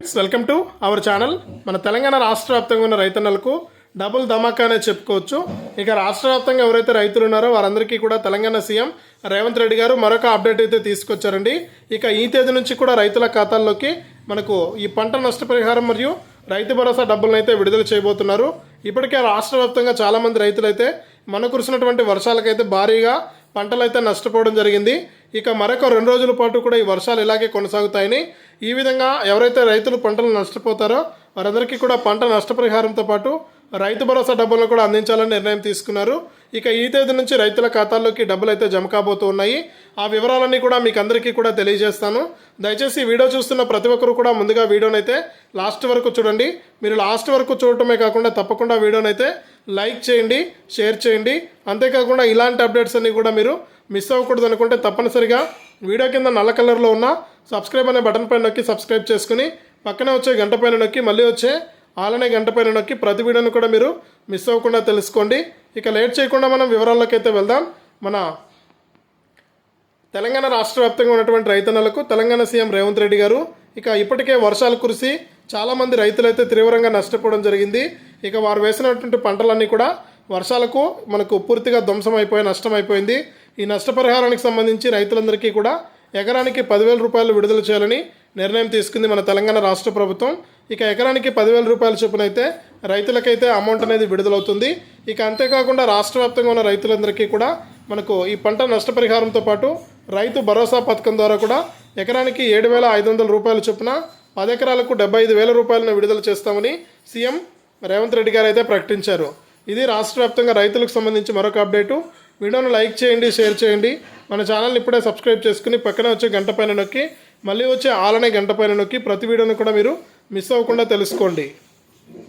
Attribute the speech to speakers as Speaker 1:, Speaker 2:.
Speaker 1: Welcome to our channel మన తెలంగాణ రాష్ట్ర వ్యాప్తంగా ఉన్న రైతన్నలకు డబుల్ ధమాకా అనే చెప్పుకోవచ్చు. ఇక రాష్ట్ర వ్యాప్తంగా ఎవరైతే రైతులు ఉన్నారో వారందరికీ కూడా తెలంగాణ సీఎం రేవంత్ రెడ్డి గారు మరొక అప్డేట్ అయితే తీసుకొచ్చారండి. ఇక ఈ తేదీ నుంచి కూడా రైతుల ఖాతాల్లోకి మనకు ఈ పంట నష్టపరిహారం మరియు రైతు భరోసా డబ్బులను అయితే విడుదల చేయబోతున్నారు. ఇప్పటికే రాష్ట్ర వ్యాప్తంగా చాలామంది రైతులైతే మన కురిసినటువంటి వర్షాలకైతే భారీగా పంటలు అయితే నష్టపోవడం జరిగింది. ఇక మరొక రెండు రోజుల పాటు కూడా ఈ వర్షాలు ఇలాగే కొనసాగుతాయని ఈ విధంగా ఎవరైతే రైతులు పంటలు నష్టపోతారో వారందరికీ కూడా పంట నష్టపరిహారంతో పాటు రైతు భరోసా డబ్బులను కూడా అందించాలని నిర్ణయం తీసుకున్నారు. ఇక ఈ తేదీ నుంచి రైతుల ఖాతాల్లోకి డబ్బులు అయితే జమ కాబోతూ ఉన్నాయి ఆ వివరాలన్నీ కూడా మీకు అందరికీ కూడా తెలియజేస్తాను. దయచేసి వీడియో చూస్తున్న ప్రతి ఒక్కరు కూడా ముందుగా వీడియోనైతే లాస్ట్ వరకు చూడండి. మీరు లాస్ట్ వరకు చూడటమే కాకుండా తప్పకుండా వీడియోనైతే లైక్ చేయండి షేర్ చేయండి. అంతేకాకుండా ఇలాంటి అప్డేట్స్ అన్నీ కూడా మీరు మిస్ అవ్వకూడదు అనుకుంటే తప్పనిసరిగా వీడియో కింద నల్ల కలర్లో ఉన్న సబ్స్క్రైబ్ అనే బటన్ పైన నొక్కి సబ్స్క్రైబ్ చేసుకుని పక్కనే వచ్చే గంట పైన నొక్కి మళ్ళీ వచ్చే ఆలనే గంట పైన నొక్కి ప్రతి వీడియోను కూడా మీరు మిస్ అవ్వకుండా తెలుసుకోండి. ఇక లేట్ చేయకుండా మనం వివరాల్లోకి అయితే వెళ్దాం. మన తెలంగాణ రాష్ట్ర వ్యాప్తంగా ఉన్నటువంటి రైతన్నలకు తెలంగాణ సీఎం రేవంత్ రెడ్డి గారు ఇక ఇప్పటికే వర్షాలు కురిసి చాలామంది రైతులైతే తీవ్రంగా నష్టపోవడం జరిగింది. ఇక వారు వేసినటువంటి పంటలన్నీ కూడా వర్షాలకు మనకు పూర్తిగా ధ్వంసం అయిపోయి నష్టం అయిపోయింది. ఈ నష్టపరిహారానికి సంబంధించి రైతులందరికీ కూడా ఎకరానికి పదివేల రూపాయలు విడుదల చేయాలని నిర్ణయం తీసుకుంది మన తెలంగాణ రాష్ట్ర ప్రభుత్వం. ఇక ఎకరానికి పదివేల రూపాయల చొప్పున అయితే రైతులకైతే అమౌంట్ అనేది విడుదలవుతుంది. ఇక అంతేకాకుండా రాష్ట్ర వ్యాప్తంగా ఉన్న రైతులందరికీ కూడా మనకు ఈ పంట నష్టపరిహారంతో పాటు రైతు భరోసా పథకం ద్వారా కూడా ఎకరానికి ఏడు వేల ఐదు వందల రూపాయల చొప్పున పది ఎకరాలకు డెబ్బై ఐదు వేల రూపాయలను విడుదల చేస్తామని సీఎం రేవంత్ రెడ్డి గారు అయితే ప్రకటించారు. ఇది రాష్ట్ర వ్యాప్తంగా రైతులకు సంబంధించి మరొక అప్డేటు. వీడియోను లైక్ చేయండి షేర్ చేయండి. మన ఛానల్ని ఇప్పుడే సబ్స్క్రైబ్ చేసుకుని పక్కనే వచ్చే గంట పైన నొక్కి మళ్ళీ వచ్చే ఆలనే గంట పైన నొక్కి ప్రతి వీడియోను కూడా మీరు మిస్ అవ్వకుండా తెలుసుకోండి.